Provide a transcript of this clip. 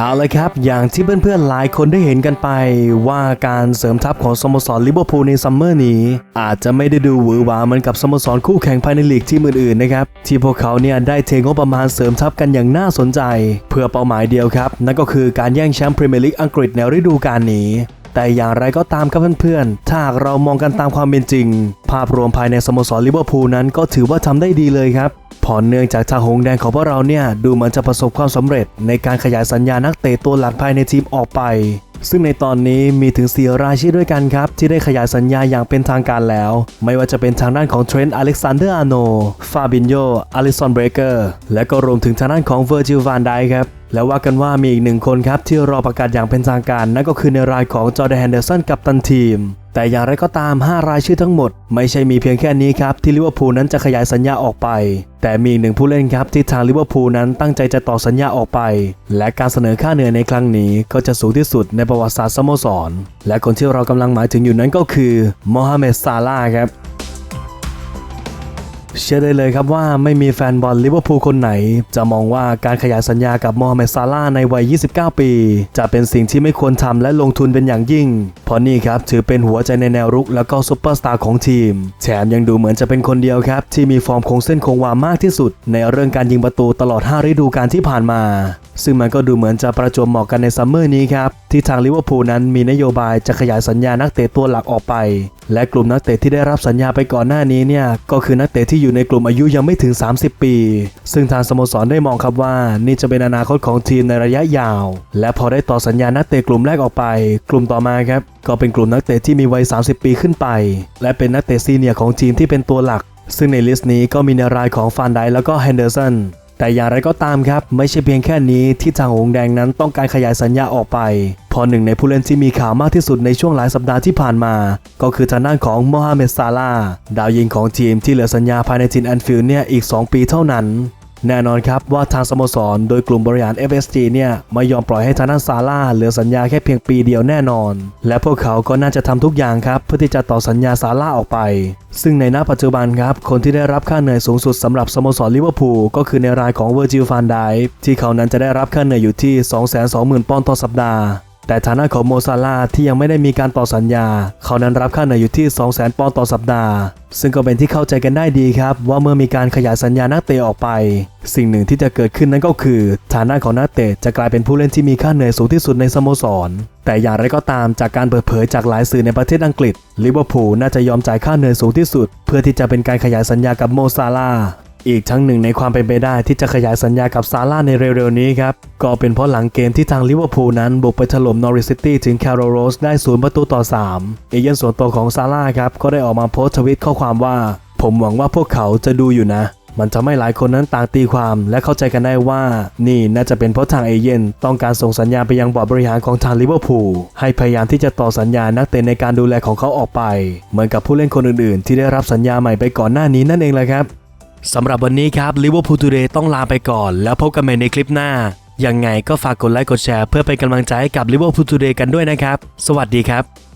เอาละครับ อย่างที่เพื่อนๆหลายคนได้เห็นกันไปว่าการเสริมทัพของสโมสรลิเวอร์พูลในซัมเมอร์นี้ อาจจะไม่ได้ดูหวือหวาเหมือนกับสโมสรคู่แข่งภายในลีกทีมอื่นๆนะครับ ที่พวกเขาเนี่ยได้เทงบประมาณเสริมทัพกันอย่างน่าสนใจ เพื่อเป้าหมายเดียวครับ นั่นก็คือการแย่งแชมป์พรีเมียร์ลีกอังกฤษในฤดูกาลนี้ แต่อย่างไรก็ตามครับเพื่อนๆ ถ้าหากเรามองกันตามความเป็นจริง ภาพรวมภายในสโมสรลิเวอร์พูลนั้นก็ถือว่าทำได้ดีเลยครับเพอเนื่องจากทางหงแดงของพวกเราเนี่ยดูเหมือนจะประสบความสำเร็จ ในการขยายสัญญานักเตะตัวหลักภายในทีมออกไป ซึ่งในตอนนี้มีถึง 4 รายชื่อด้วยกันครับ ที่ได้ขยายสัญญาอย่างเป็นทางการแล้ว ไม่ว่าจะเป็นทางด้านของเทรนต์อเล็กซานเดอร์อาโนฟาบินโยอลิสันเบรเกอร์และก็รวมถึงทางด้านของเวอร์จิลวานไดครับ แล้วว่ากันว่ามีอีกหนึ่งคนครับที่รอประกาศอย่างเป็นทางการ นั่นก็คือในรายของจอร์แดนแฮนเดอร์สันกับตันทีม แต่อย่างไรก็ตาม 5 รายชื่อทั้งหมด ไม่ใช่มีเพียงแค่นี้ครับ ที่ลิเวอร์พูลนั้นจะขยายสัญญาออกไป แต่มีอีกหนึ่งผู้เล่นครับที่ทางลิเวอร์พูลนั้นตั้งใจจะต่อสัญญาออกไป และการเสนอค่าเหนื่อยในครั้งนี้ก็จะสูงที่สุดในประวัติศาสตร์สโมสร และคนที่เรากำลังหมายถึงอยู่นั้นก็คือโมฮัมเหม็ดซาลาห์ครับ เชื่อได้เลยครับว่าไม่มีแฟนบอลลิเวอร์พูลคนไหน จะมองว่าการขยายสัญญากับโมฮัมเหม็ดซาลาในวัย 29 ปี จะเป็นสิ่งที่ไม่ควรทำและลงทุนเป็นอย่างยิ่ง เพราะนี่ครับถือเป็นหัวใจในแนวรุกแล้วก็ซุปเปอร์สตาร์ของทีม แถมยังดูเหมือนจะเป็นคนเดียวครับ ที่มีฟอร์มคงเส้นคงวามากที่สุด ในเรื่องการยิงประตูตลอด 5 ฤดูกาลที่ผ่านมา ซึ่งมันก็ดูเหมือนจะประจวบเหมาะกันในซัมเมอร์นี้ครับที่ทางลิเวอร์พูลนั้นมีนโยบายจะขยายสัญญานักเตะตัวหลักออกไป และกลุ่มนักเตะที่ได้รับสัญญาไปก่อนหน้านี้เนี่ยก็คือนักเตะที่อยู่อยู่ในกลุ่มอายุยังไม่ถึง 30 ปี ซึ่งทางสโมสรได้มองครับว่า นี่จะเป็นอนาคตของทีมในระยะยาว และพอได้ต่อสัญญานักเตะกลุ่มแรกออกไป กลุ่มต่อมาครับก็เป็นกลุ่มนักเตะที่มีวัย 30 ปีขึ้นไป และเป็นนักเตะซีเนียร์ของทีมที่เป็นตัวหลัก ซึ่งในลิสต์นี้ก็มีในรายของฟานไดแล้วก็แฮนเดอร์สัน แต่อย่างไรก็ตามครับ ไม่ใช่เพียงแค่นี้ที่ทางหงแดงนั้นต้องการขยายสัญญาออกไปพอหนึ่งในผู้เล่นที่มีข่าวมากที่สุดในช่วงหลายสัปดาห์ที่ผ่านมา ก็คือทางด้านของโมฮัมเหม็ดซาลาดาวยิงของทีมที่เหลือสัญญาภายในทีมแอนฟิลด์เนี่ยอีก 2 ปีเท่านั้น แน่นอนครับว่าทางสโมสรโดยกลุ่มบริหาร FSG เนี่ยไม่ยอมปล่อยให้ทางด้านซาร่าเหลือสัญญาแค่เพียงปีเดียวแน่นอน และพวกเขาก็น่าจะทำทุกอย่างครับเพื่อที่จะต่อสัญญาซาร่าออกไป ซึ่งในณปัจจุบันครับคนที่ได้รับค่าเหนื่อยสูงสุดสำหรับสโมสรลิเวอร์พูลก็คือในรายของเวอร์จิลฟานไดที่เขานั้นจะได้รับค่าเหนื่อยอยู่ที่ 220,000 ปอนด์ต่อสัปดาห์ แต่ฐานะของโมซาลาที่ยังไม่ได้มีการต่อสัญญา เขานั้นรับค่าเหนื่อยอยู่ที่ 200,000 ปอนด์ต่อสัปดาห์ ซึ่งก็เป็นที่เข้าใจกันได้ดีครับ ว่าเมื่อมีการขยายสัญญานักเตะออกไป สิ่งหนึ่งที่จะเกิดขึ้นนั้นก็คือ ฐานะของนักเตะจะกลายเป็นผู้เล่นที่มีค่าเหนื่อยสูงที่สุดในสโมสร แต่อย่างไรก็ตามจากการเปิดเผยจากหลายสื่อในประเทศอังกฤษลิเวอร์พูลน่าจะยอมจ่ายค่าเหนื่อยสูงที่สุด เพื่อที่จะเป็นการขยายสัญญากับโมซาลา อีกทั้งหนึ่งในความเป็นไปได้ที่จะขยายสัญญากับซาร่าในเร็วๆนี้ครับ ก็เป็นเพราะหลังเกมที่ทางลิเวอร์พูลนั้นบุกไปถล่มนอริสซิตี้ถึงแคโรโรสได้ศูนย์ประตูต่อ 3 เอเย่นส่วนตัวของซาร่าครับ ก็ได้ออกมาโพสต์ทวิตข้อความว่า ผมหวังว่าพวกเขาจะดูอยู่นะมันทำให้หลายคนนั้นต่างตีความและเข้าใจกันได้ว่า นี่น่าจะเป็นเพราะทางเอเย่นต้องการส่งสัญญาณไปยังบอร์ดบริหารของทางลิเวอร์พูลให้พยายามที่จะต่อสัญญานักเตะในการดูแลของเขาออกไป เหมือนกับผู้เล่นคนอื่นๆ ที่ได้รับสัญญาใหม่ไปก่อนหน้านี้นั่นเองแหละครับ สำหรับวันนี้ครับลิเวอร์พูลทูเดย์ต้องลาไปก่อน แล้วพบกันใหม่ในคลิปหน้า ยังไงก็ฝากกดไลค์กดแชร์เพื่อเป็นกำลังใจให้กับลิเวอร์พูลทูเดย์กันด้วยนะครับ สวัสดีครับ